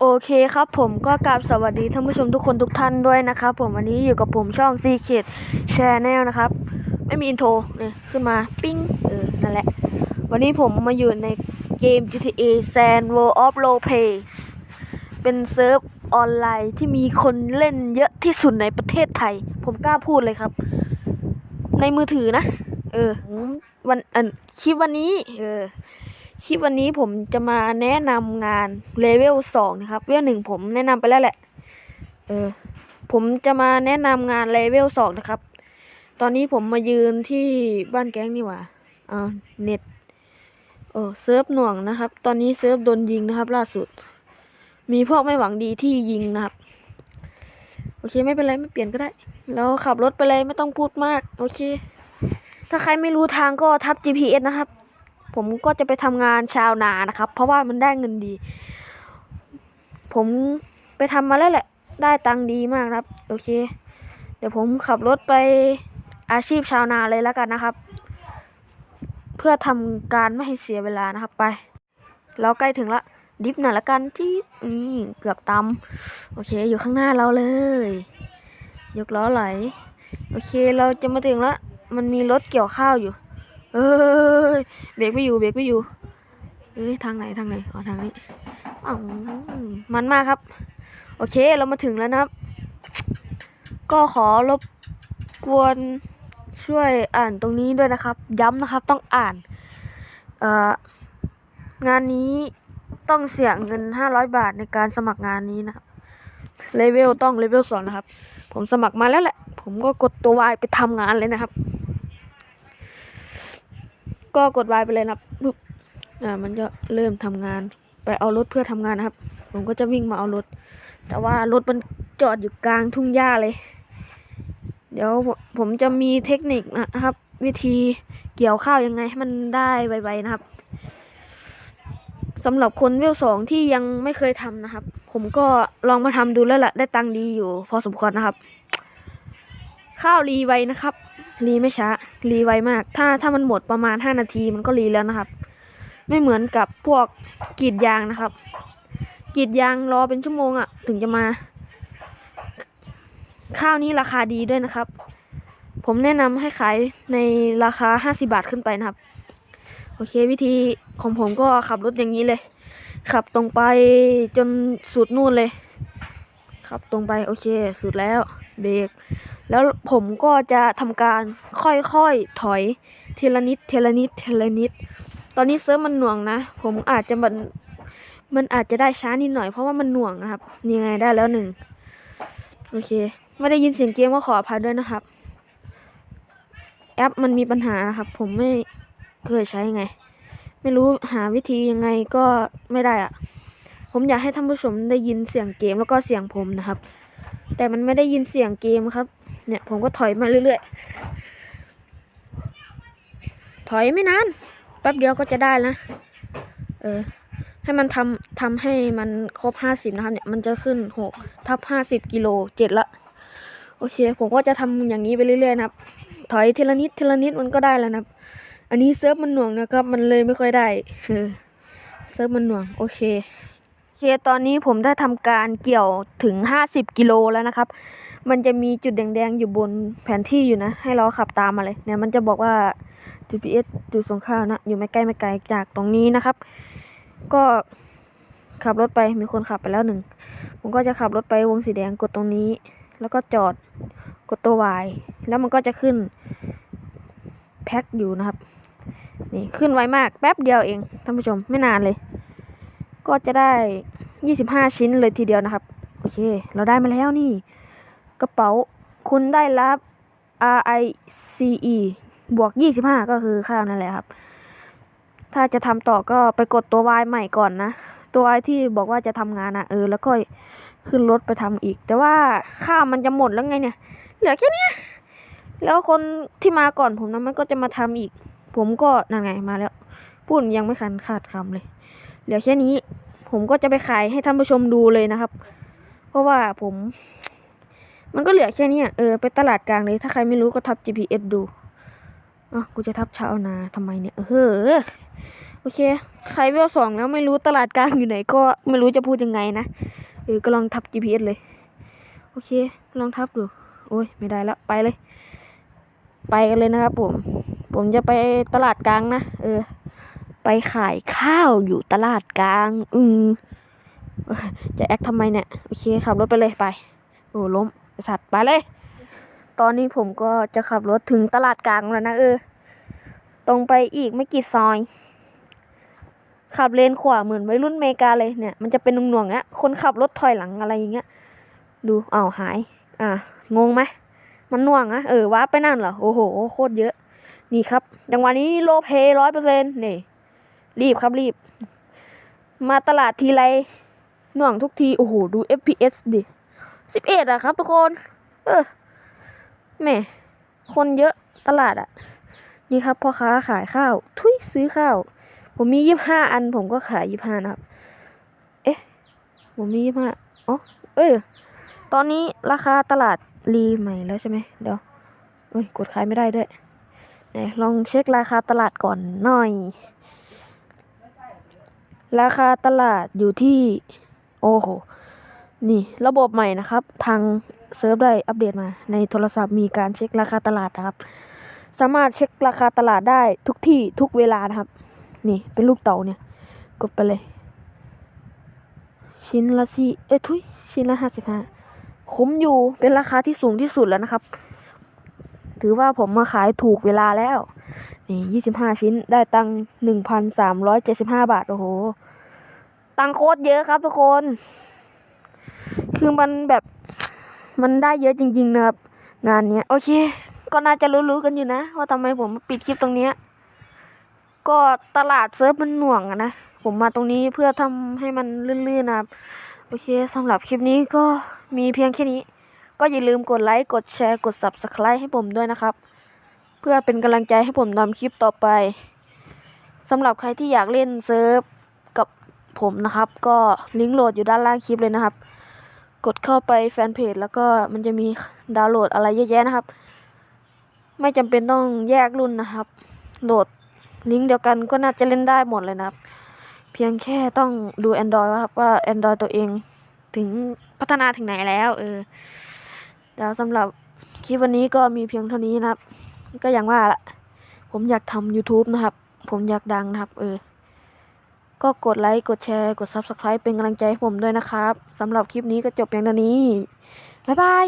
โอเคครับผมก็กราบสวัสดีท่านผู้ชมทุกคนทุกท่านด้วยนะครับผมวันนี้อยู่กับผมช่อง c ีเ e ดแชนแนลนะครับ ไม่มีอินโทรเนี่ยขึ้นมาปิ้งเออนั่นแหละ วันนี้ผมมาอยู่ในเกม GTA San World of Roleplay เป็นเซิร์ฟออนไลน์ที่มีคนเล่นเยอะที่สุดในประเทศไทย ผมกล้าพูดเลยครับ ในมือถือนะ เออ วันอันคลิปวันนี้ เออ คลิปวันนี้ผมจะมาแนะนำงานเลเวลสองนะครับเลเวลหนึ่งผมแนะนำไปแล้วแหละ เออ ผมจะมาแนะนำงานเลเวลสองนะครับ ตอนนี้ผมมายืนที่บ้านแก๊งนี่หว่าเอาเน็ตโอ้เซิร์ฟหน่วงนะครับ ตอนนี้เซิร์ฟโดนยิงนะครับ ล่าสุด มีพวกไม่หวังดีที่ยิงนะครับ โอเคไม่เป็นไรไม่เปลี่ยนก็ได้ เราขับรถไปเลยไม่ต้องพูดมาก โอเค ถ้าใครไม่รู้ทางก็ทับ GPS นะครับ ผมก็จะไปทำงานชาวนานะครับ เพราะว่ามันได้เงินดี ผมไปทำมาแล้วแหละ ได้ตังค์ดีมากครับ โอเค เดี๋ยวผมขับรถไปอาชีพชาวนาเลยแล้วกันนะครับ เพื่อทำการไม่ให้เสียเวลานะครับไป เราใกล้ถึงละดิฟหน่อยละกันที่นี่เกือบตำโอเค อยู่ข้างหน้าเราเลย ยกล้อไหล โอเคเราจะมาถึงละมันมีรถเกี่ยวข้าวอยู่ เอ้ยเบรกไม่อยู่เบรกไม่อยู่เอ้ยทางไหนทางไหนอ๋อทางนี้อ้าวมันมากครับ โอเคเรามาถึงแล้วนะครับ ก็ขอรบกวนช่วยอ่านตรงนี้ด้วยนะครับ ย้ำนะครับต้องอ่านเอ่องานนี้ต้องเสียเงิน 500 บาทในการสมัครงานนี้นะครับเลเวลต้องเลเวลสองนะครับ ผมสมัครมาแล้วแหละ ผมก็กดตัววายไปทำงานเลยนะครับ ก็กดวายไปเลยนะครับปุ๊บอ่ามันจะเริ่มทำงาน ไปเอารถเพื่อทำงานนะครับ ผมก็จะวิ่งมาเอารถ แต่ว่ารถมันจอดอยู่กลางทุ่งหญ้าเลย เดี๋ยวผมจะมีเทคนิคนะครับ วิธีเกี่ยวข้าวยังไงให้มันได้ไวๆนะครับสำหรับคนเวลสองที่ยังไม่เคยทำนะครับ ผมก็ลองมาทำดูแล้วแหละได้ตังค์ดีอยู่ พอสมควรนะครับ ข้าวรีไวนะครับ รีไม่ช้า รีไวมาก ถ้าถ้ามันหมดประมาณ 5 นาทีมันก็รีแล้วนะครับ ไม่เหมือนกับพวกกรีดยางนะครับกรีดยางรอเป็นชั่วโมงอะ่ะ ถึงจะมา ข้าวนี้ราคาดีด้วยนะครับ ผมแนะนำให้ขายในราคา 50 บาทขึ้นไปนะครับ โอเควิธีของผมก็ขับรถอย่างนี้เลย ขับตรงไปจนสุดนู่นเลย ขับตรงไปโอเค สุดแล้วเบรก แล้วผมก็จะทำการค่อยๆถอยเทีละนิดทีละนิดทีละนิด ตอนนี้เซิร์ฟมันหน่วงนะ ผมอาจจะมันมันอาจจะได้ช้านิดหน่อยเพราะว่ามันหน่วงนะครับนี่ไงได้แล้วหนึ่งโอเค ไม่ได้ยินเสียงเกมก็ขออภัยด้วยนะครับ แอปมันมีปัญหานะครับ ผมไม่เคยใช้ไง ไม่รู้หาวิธียังไงก็ไม่ได้อะผมอยากให้ท่านผู้ชมได้ยินเสียงเกมแล้วก็เสียงผมนะครับ แต่มันไม่ได้ยินเสียงเกมครับ เนี่ยผมก็ถอยมาเรื่อยๆ ถอยไม่นาน แป๊บเดียวก็จะได้นะ เออ ให้มันทำทำให้มันครบห้าสิบนะครับ เนี่ยมันจะขึ้นหกทับห้าสิบกิโลเจ็ดละ โอเค ผมก็จะทำอย่างนี้ไปเรื่อยๆนะครับ ถอยทีละนิดทีละนิดมันก็ได้แล้วนะครับ อันนี้เซิร์ฟมันหน่วงนะครับ มันเลยไม่ค่อยได้เออเซิร์ฟมันหน่วง โอเคโอเคตอนนี้ผมได้ทำการเกี่ยวถึงห้าสิบกิโลแล้วนะครับ มันจะมีจุดแดงๆอยู่บนแผนที่อยู่นะ ให้เราขับตามมาเลยเนี่ยมันจะบอกว่า GPS จุดส่งข้าวนะ อยู่ไม่ใกล้ไม่ไกลจากตรงนี้นะครับ ก็ขับรถไปมีคนขับไปแล้วหนึ่งผมก็จะขับรถไปวงสีแดงกดตรงนี้ แล้วก็จอดกดตัว Y แล้วมันก็จะขึ้นแพ็คอยู่นะครับนี่ขึ้นไวมากแป๊บเดียวเองท่านผู้ชมไม่นานเลย ก็จะได้ 25 ชิ้นเลยทีเดียวนะครับ โอเค เราได้มาแล้วนี่ กระเป๋าคุณได้รับ R I C E บวก 25 ก็คือข้าวนั่นแหละครับ ถ้าจะทำต่อก็ไปกดตัว Y ใหม่ก่อนนะ ตัว Y ที่บอกว่าจะทำงานนะเออ แล้วก็ขึ้นรถไปทำอีก แต่ว่าข้าวมันจะหมดแล้วไงเนี่ย เหลือแค่นี้แล้วคนที่มาก่อนผมนะมันก็จะมาทำอีก ผมก็นั่นไงมาแล้วพูดยังไม่คันขาดคำเลย เหลือแค่นี้ ผมก็จะไปขายให้ท่านผู้ชมดูเลยนะครับ เพราะว่าผม มันก็เหลือแค่นี้เออไปตลาดกลางเลย ถ้าใครไม่รู้ก็ทับ GPS ดูอะกูจะทับชาวนาทำไมเนี่ย เออโอโอเค ใครเวลสองแล้วไม่รู้ตลาดกลางอยู่ไหนก็ไม่รู้จะพูดยังไงนะเออก็ลองทับ GPS เลย โอเค ลองทับดู โอ้ยไม่ได้แล้วไปเลย ไปกันเลยนะครับผม ผมจะไปตลาดกลางนะเออ ไปขายข้าวอยู่ตลาดกลาง อืมเอ้ยจะแอคทำไมเนี่ย โอเคขับรถไปเลยไป โอ้ล้ม สัตว์ไปเลย ตอนนี้ผมก็จะขับรถถึงตลาดกลางแล้วนะเออ ตรงไปอีกไม่กี่ซอย ขับเลนขวาเหมือนวัยรุ่นเมกาเลยเนี่ย มันจะเป็นหน่วงๆอะคนขับรถถอยหลังอะไรอย่างเงี้ย ดูอ้าวหาย อะงงไหมมันหน่วงอะเออว้าไปนั่นเหรอ โอ้โห โคตรเยอะ นี่ครับจังหวะนี้โลเพร้อยเปอร์เซ็นต์นี่ รีบครับรีบ มาตลาดทีไรหน่วงทุกที โอ้โห ดู FPS ดิ สิบเอ็ดอะครับทุกคน เออแหม่คนเยอะตลาดอะนี่ครับพ่อค้าขายข้าว ทุยซื้อข้าว ผมมียี่ห้าอัน ผมก็ขายยี่ห้านะครับ เอ๊ะ ผมมียี่ห้าอ๋อ เอ้ยตอนนี้ราคาตลาดรีใหม่แล้วใช่ไหมเดี๋ยวเอ้ยกดขายไม่ได้ด้วยไหนลองเช็คราคาตลาดก่อนหน่อย ราคาตลาดอยู่ที่ โอ้โห นี่ระบบใหม่นะครับ ทางเซิร์ฟได้อัปเดตมา ในโทรศัพท์มีการเช็คราคาตลาดนะครับ สามารถเช็คราคาตลาดได้ทุกที่ทุกเวลานะครับ นี่เป็นลูกเต่าเนี่ย กดไปเลย ชิ้นละสี่เอ้ยทุยชิ้นละห้าสิบห้าคุ้มอยู่เป็นราคาที่สูงที่สุดแล้วนะครับ ถือว่าผมมาขายถูกเวลาแล้ว นี่ยี่สิบห้าชิ้นได้ตังหนึ่งพันสามร้อยเจ็ดสิบห้าบาท โอ้โห ตังโคตรเยอะครับทุกคน คือมันแบบมันได้เยอะจริง ๆ นะครับ งานเนี้ยโอเค ก็น่าจะรู้ๆกันอยู่นะ ว่าทำไมผมปิดคลิปตรงเนี้ยก็ตลาดเซิร์ฟมันหน่วงอะนะ ผมมาตรงนี้เพื่อทำให้มันลื่นๆนะครับ โอเคสำหรับคลิปนี้ก็มีเพียงแค่นี้ ก็อย่าลืมกดไลค์กดแชร์กด Subscribe ให้ผมด้วยนะครับ เพื่อเป็นกำลังใจให้ผมทำคลิปต่อไปสำหรับใครที่อยากเล่นเซิร์ฟกับผมนะครับ ก็ลิงก์โหลดอยู่ด้านล่างคลิปเลยนะครับ กดเข้าไปแฟนเพจแล้วก็มันจะมีดาวน์โหลดอะไรเยอะแยะนะครับ ไม่จำเป็นต้องแยกรุ่นนะครับ โหลดลิงก์เดียวกันก็น่าจะเล่นได้หมดเลยนะครับ เพียงแค่ต้องดู Android ว่าครับว่า Android ตัวเองถึงพัฒนาถึงไหนแล้วเออแล้วสำหรับคลิปวันนี้ก็มีเพียงเท่านี้นะครับ ก็อย่างว่าละผมอยากทำ YouTube นะครับ ผมอยากดังนะครับ เออ ก็กดไลค์ กดแชร์ กด Subscribe เป็นกำลังใจให้ผมด้วยนะครับสำหรับคลิปนี้ก็จบเพียงเท่านี้ บ๊ายบาย